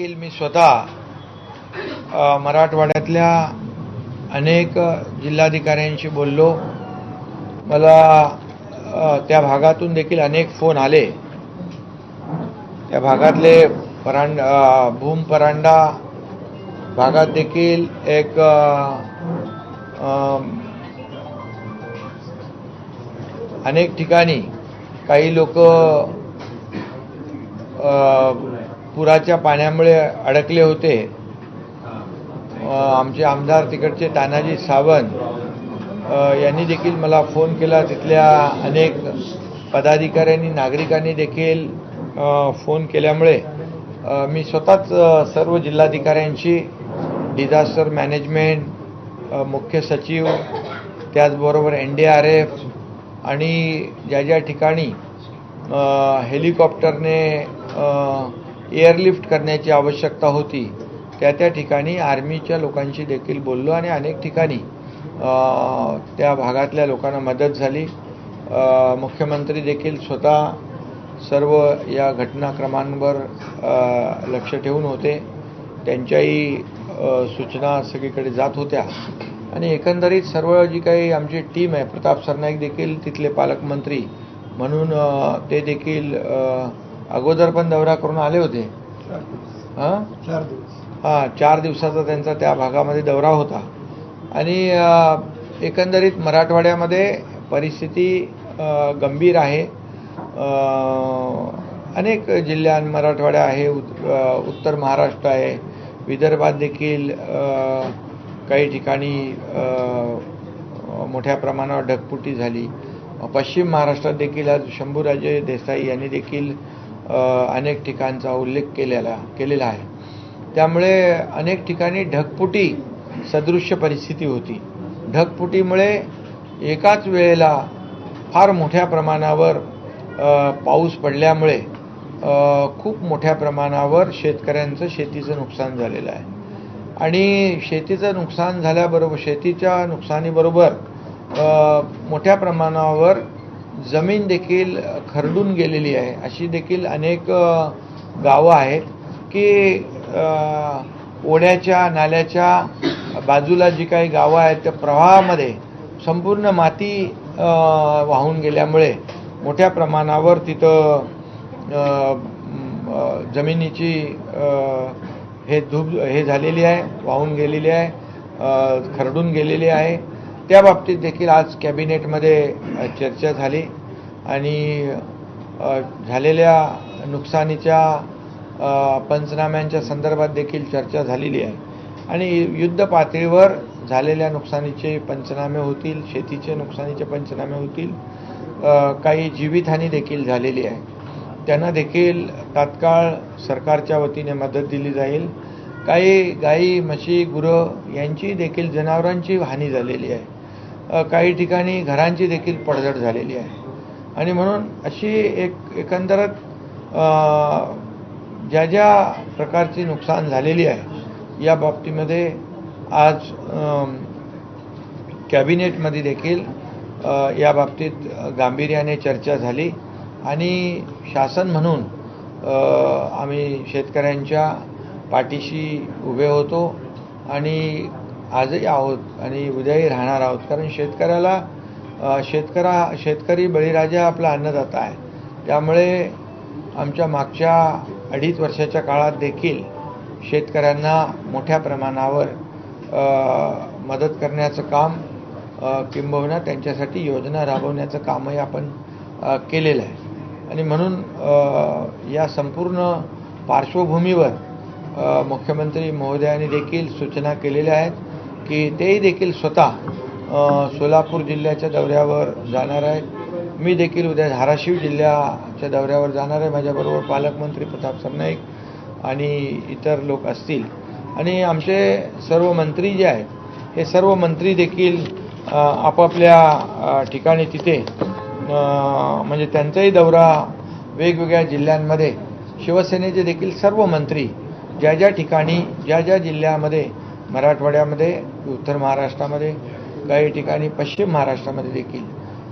देखील मी स्वतः मराठवाड्यातल्या अनेक जिल्हाधिकाऱ्यांशी बोललो. मला त्या भागातून देखील अनेक फोन आले. त्या भागातले परांड भूम परांडा भागात देखील एक अनेक ठिकाणी काही लोक पुराच्या पाण्यामुळे अडकले होते. आमचे आमदार तिकडचे तानाजी सावंत यांनी देखील मला फोन केला. तिथल्या अनेक पदाधिकाऱ्यांनी नागरिकांनी देखील फोन केल्यामुळे मी स्वतःच सर्व जिल्हाधिकाऱ्यांशी डिझास्टर मॅनेजमेंट मुख्य सचिव त्याचबरोबर एन डी आर एफ आणि ज्या ज्या ठिकाणी हेलिकॉप्टरने एअरलिफ्ट करण्याची आवश्यकता होती. त्या त्या ठिकाणी आर्मीच्या लोकांशी देखील बोललो आणि अनेक ठिकाणी त्या भागातल्या लोकांना मदत झाली. मुख्यमंत्री देखील स्वतः सर्व या घटनाक्रमांवर लक्ष ठेवून होते. त्यांच्याही सूचना सगळीकडे जात होत्या. आणि एकंदरीत सर्व जी काही आमची टीम आहे प्रताप सरनाईक देखील तिथले पालकमंत्री म्हणून ते देखील अगोदर पण दौरा करून आले होते. हां? हां चार दिवसाचा त्यांचा त्या भागामध्ये दौरा होता. आणि एकंदरीत मराठवाड्यामध्ये परिस्थिती गंभीर आहे. अनेक जिल्ह्यां मराठवाडा आहे उत- उत्तर महाराष्ट्र आहे. विदर्भात देखील काही ठिकाणी मोठ्या प्रमाणावर ढगफुटी झाली. पश्चिम महाराष्ट्रात देखील आज शंभूराजे देसाई यांनी देखील अनेक ठिकाणचा उल्लेख केलेला केलेला आहे. त्यामुळे अनेक ठिकाणी ढगफुटी सदृश्य परिस्थिती होती. ढगफुटीमुळे एकाच वेळेला फार मोठ्या प्रमाणावर पाऊस पडल्यामुळे खूप मोठ्या प्रमाणावर शेतकऱ्यांचं शेतीचं नुकसान झालेलं आहे. आणि शेतीचं नुकसान झाल्याबरोबर शेतीच्या नुकसानीबरोबर मोठ्या प्रमाणावर जमीन देखील खरडून गेलेली आहे. अशी देखील अनेक गावं आहेत की ओढ्याच्या नाल्याच्या बाजूला जी काही गावं आहेत त्या प्रवाहामध्ये संपूर्ण माती वाहून गेल्यामुळे मोठ्या प्रमाणावर तिथं जमिनीची हे धूप हे झालेली आहे वाहून गेलेली आहे खरडून गेलेली आहे. त्या बाबतीत देखील आज कॅबिनेटमध्ये चर्चा झाली आणि झालेल्या नुकसानीच्या पंचनाम्यांच्या संदर्भात देखील चर्चा झालेली आहे. आणि युद्ध पातळीवर झालेल्या नुकसानीचे पंचनामे होतील शेतीचे नुकसानीचे पंचनामे होतील काही जीवितहानी देखील झालेली आहे. त्यांना देखील तात्काळ सरकारच्या वतीने मदत दिली जाईल. काही गाई म्हशी गुरं यांची देखील जनावरांची हानी झालेली आहे. काही ठिकाणी घरांची देखील पडझड झालेली आहे. आणि म्हणून अशी एक एकंदरत ज्या ज्या प्रकारची नुकसान झालेली आहे या बाबतीमध्ये आज कॅबिनेटमध्ये देखील या बाबतीत गांभीर्याने चर्चा झाली. आणि शासन म्हणून आम्ही शेतकऱ्यांच्या पाठीशी उभे होतो. आणि आजही आहोत आणि उद्याही राहणार आहोत. कारण शेतकऱ्याला शेतकरा शेतकरी बळीराजा आपला अन्नदाता आहे. त्यामुळे आमच्या मागच्या अडीच वर्षाच्या काळात देखील शेतकऱ्यांना मोठ्या प्रमाणावर मदत करण्याचं काम किंबहुना त्यांच्यासाठी योजना राबवण्याचं कामही आपण केलेलं आहे. आणि म्हणून या संपूर्ण पार्श्वभूमीवर मुख्यमंत्री महोदयांनी देखील सूचना केलेल्या आहेत. की तेही देखील स्वतः सोलापूर जिल्ह्याच्या दौऱ्यावर जाणार आहेत. मी देखील उद्या धाराशिव जिल्ह्याच्या दौऱ्यावर जाणार आहे. माझ्याबरोबर पालकमंत्री प्रताप सरनाईक आणि इतर लोक असतील. आणि आमचे सर्व मंत्री जे आहेत हे सर्व मंत्री देखील आपापल्या ठिकाणी तिथे म्हणजे त्यांचाही दौरा वेगवेगळ्या जिल्ह्यांमध्ये शिवसेनेचे देखील सर्व मंत्री ज्या ज्या ठिकाणी ज्या ज्या जिल्ह्यामध्ये मराठवाड्यामध्ये उत्तर महाराष्ट्रामध्ये काही ठिकाणी पश्चिम महाराष्ट्रामध्ये देखील.